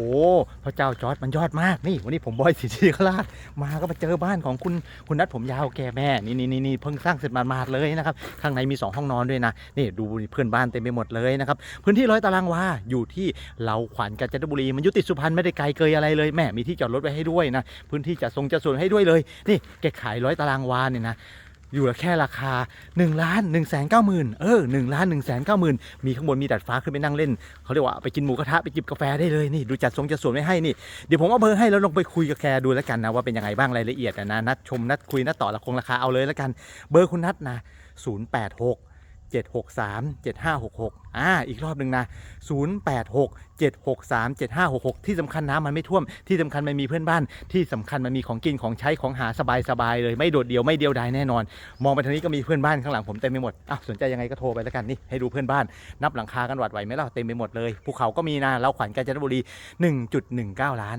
โอ้พระเจ้าจอร์ดมันยอดมากนี่วันนี้ผมบอยสิทธิคราชมาก็มาเจอบ้านของคุณคุณนัทผมยาวแกแม่นี่นี่นี่นี่เพิ่งสร้างเสร็จมาๆเลยนะครับข้างในมีสองห้องนอนด้วยนะนี่ดูเพื่อนบ้านเต็มไปหมดเลยนะครับพื้นที่ร้อยตารางวาอยู่ที่เราขวัญกาญจนบุรีมันอยุติดสุพรรณไม่ได้ไกลเกยอะไรเลยแม่มีที่จอดรถไว้ให้ด้วยนะพื้นที่จัดทรงจัดส่วนให้ด้วยเลย นี่แกขายร้อยตารางวาเนี่ยนะ อยู่แค่ราคา1ล้าน1 9 0 0 0 0เออ1ล้าน1 9 0 0 0 0มีข้างบนมีดัดฟ้าขึ้นไปนั่งเล่น เขาเรียกว่าไปกินหมูกระทะไปจิบกาแฟได้เลยนี่ดูจัดทรงจัดส่วนไว้ให้นี่ เดี๋ยวผมเอาเบอร์ให้แล้วลงไปคุยกับแกดูแล้วกันนะว่าเป็นยังไงบ้างรายละเอียดนะนัดชมนัดคุยนัดต่อละคงราคาเอาเลยแล้วกัน เบอร์คุณนัดนะ086 763 7566อ่าอีกรอบหนึ่งนะ 086 763 7566 ที่สำคัญน้ำมันไม่ท่วม ที่สำคัญมันมีเพื่อนบ้าน ที่สำคัญมันมีของกินของใช้ของหาสบายๆเลย ไม่โดดเดี่ยวไม่เดียวดายแน่นอน มองไปทางนี้ก็มีเพื่อนบ้านข้างหลังผมเต็มไปหมดอะสนใจยังไงก็โทรไปแล้วกันนี่ให้ดูเพื่อนบ้าน นับหลังคากันหวัดไหวไหมล่ะเต็มไปหมดเลยภูเขาก็มีนะเราขวัญกาญจนบุรี 1.19 ล้าน